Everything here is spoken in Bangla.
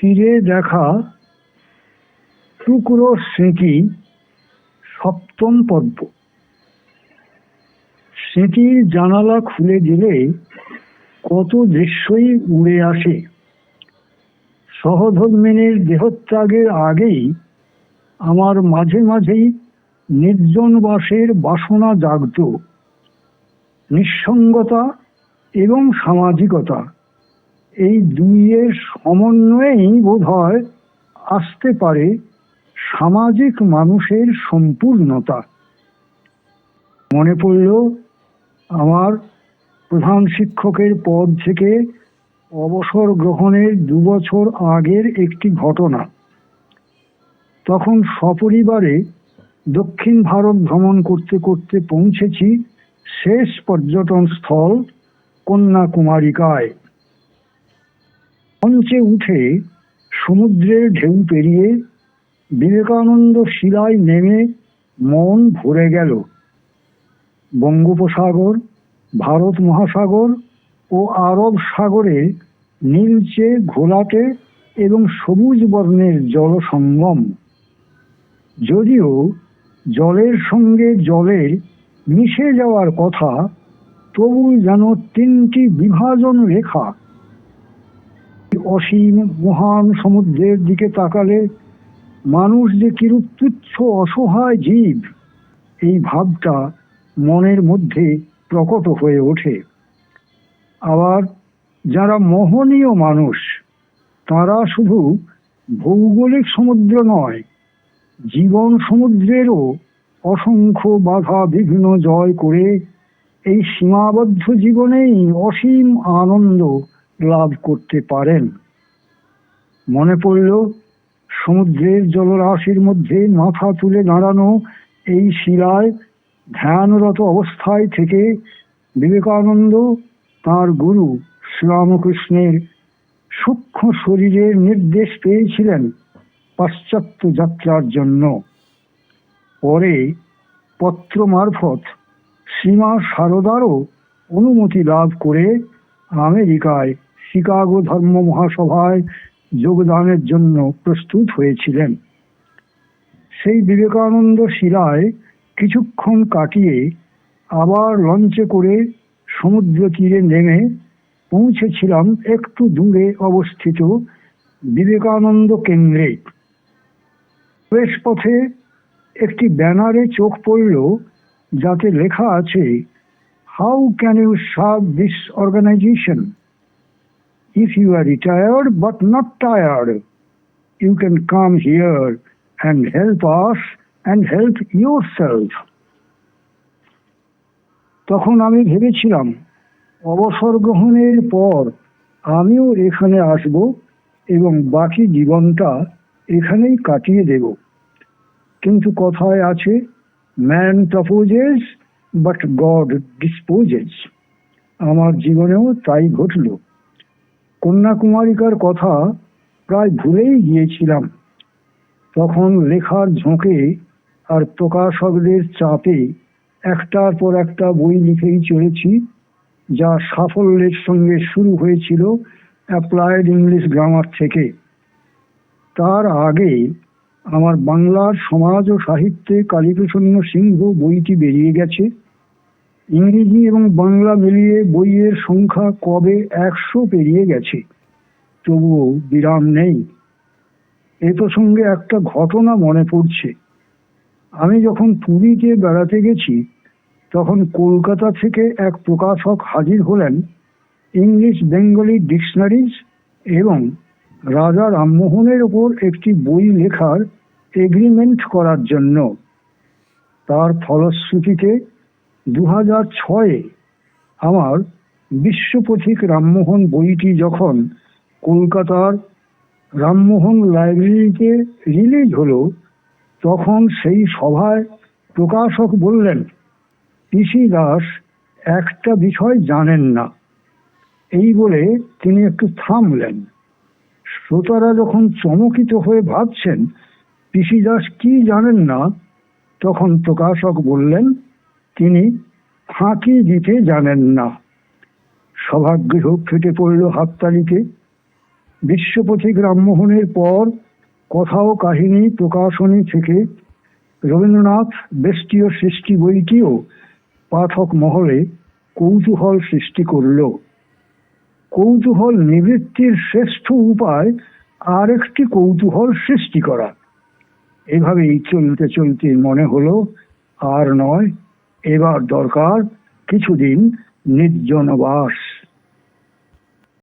ফিরে দেখা টুকরো স্মৃতি সপ্তম পর্ব। স্মৃতির জানালা খুলে দিলে কত দৃশ্যই উড়ে আসে। সহধর্মিনীর দেহত্যাগের আগেই আমার মাঝে মাঝেই নির্জন বাসের বাসনা জাগত। নিঃসঙ্গতা এবং সামাজিকতা এই দুইয়ের সমন্বয়েই বোধ হয় আসতে পারে সামাজিক মানুষের সম্পূর্ণতা। মনে পড়ল আমার প্রধান শিক্ষকের পদ থেকে অবসর গ্রহণের দুবছর আগের একটি ঘটনা। তখন সপরিবারে দক্ষিণ ভারত ভ্রমণ করতে করতে পৌঁছেছি শেষ পর্যটন স্থল কন্যাকুমারিকায় মঞ্চে উঠে সমুদ্রের ঢেউ পেরিয়ে বিবেকানন্দ শিলায় নেমে মন ভরে গেল। বঙ্গোপসাগর, ভারত মহাসাগর ও আরব সাগরে নীলচে, ঘোলাটে এবং সবুজ বর্ণের জলসঙ্গম। যদিও জলের সঙ্গে জলের মিশে যাওয়ার কথা, তবু যেন তিনটি বিভাজন রেখা অসীম মহান সমুদ্রের দিকে তাকালে মানুষ যে কিরূপ তুচ্ছ অসহায় জীব, এই ভাবটা মনের মধ্যে প্রকট হয়ে ওঠে। আবার যারা মোহনীয় মানুষ, তারা শুধু ভৌগোলিক সমুদ্র নয়, জীবন সমুদ্রেরও অসংখ্য বাধা বিঘ্ন জয় করে এই সীমাবদ্ধ জীবনেই অসীম আনন্দ লাভ করতে পারেন। মনে পড়ল, সমুদ্রের জলরাশির মধ্যে মাথা তুলে দাঁড়ানো এই শিলায় ধ্যানরত অবস্থায় থেকে বিবেকানন্দ তার গুরু শ্রীরামকৃষ্ণের সূক্ষ্ম শরীরের নির্দেশ পেয়েছিলেন পাশ্চাত্য যাত্রার জন্য। পরে পত্র মারফত সীমা সারদারও অনুমতি লাভ করে আমেরিকায় শিকাগো ধর্ম মহাসভায় যোগদানের জন্য প্রস্তুত হয়েছিলেন। সেই বিবেকানন্দ শিলায় কিছুক্ষণ কাটিয়ে আবার লঞ্চে করে সমুদ্র তীরে নেমে পৌঁছেছিলাম একটু দূরে অবস্থিত বিবেকানন্দ কেন্দ্রে। প্রবেশ পথে একটি ব্যানারে চোখ পড়ল যাতে লেখা আছে how can you serve this organization you are retired but not tired you can come here and help us and help yourself তখন আমি ভেবেছিলাম, অবসর গ্রহণের পর আমিও এখানে আসব এবং বাকি জীবনটা এখানেই কাটিয়ে দেব। কিন্তু কথায় আছে man proposes but God disposes আমার জীবনেও তাই ঘটল। কন্যাকুমারিকার কথা প্রায় ভুলেই গিয়েছিলাম। তখন লেখার ঝোঁকে আর প্রকাশকদের চাপে একটার পর একটা বই লিখেই চলেছি, যা সাফল্যের সঙ্গে শুরু হয়েছিল অ্যাপ্লায়েড ইংলিশ গ্রামার থেকে। তার আগে আমার বাংলার সমাজ ও সাহিত্যে কালীপ্রসন্ন সিংহ বইটি বেরিয়ে গেছে। ইংরেজি এবং বাংলা মিলিয়ে বইয়ের সংখ্যা কবে একশো পেরিয়ে গেছে? তবুও বিরাম নেই। এ প্রসঙ্গে একটা ঘটনা মনে পড়ছে। আমি যখন পুরীতে বেড়াতে গেছি, তখন কলকাতা থেকে এক প্রকাশক হাজির হলেন ইংলিশ বেঙ্গলি ডিকশনারিজ এবং রাজা রামমোহনের ওপর একটি বই লেখার এগ্রিমেন্ট করার জন্য। তার ফলশ্রুতিতে দু হাজার ছয়ে আমার বিশ্বপথিক রামমোহন বইটি যখন কলকাতার রামমোহন লাইব্রেরিতে রিলিজ হলো, তখন সেই সভায় প্রকাশক বললেন, পিসি দাস, একটা বিষয় জানেন না। এই বলে তিনি একটু থামলেন। শ্রোতারা যখন চমকিত হয়ে ভাবছেন, পিসি দাস কি জানেন না? তখন প্রকাশক বললেন তিনি ফাঁকি দিতে জানেন না। সভাগৃহ ফেটে পড়ল হাততালিতে। বিশ্বপথিক রামমোহনের পর কথা ও কাহিনী প্রকাশনী থেকে রবীন্দ্রনাথ বেষ্টীয় সৃষ্টি বইটিও পাঠক মহলে কৌতূহল সৃষ্টি করল। কৌতূহল নিবৃত্তির শ্রেষ্ঠ উপায় আর একটি কৌতূহল সৃষ্টি করা। এভাবেই চলতে চলতে মনে হলো, আর নয় এবার দরকার কিছুদিন নির্জনবাস।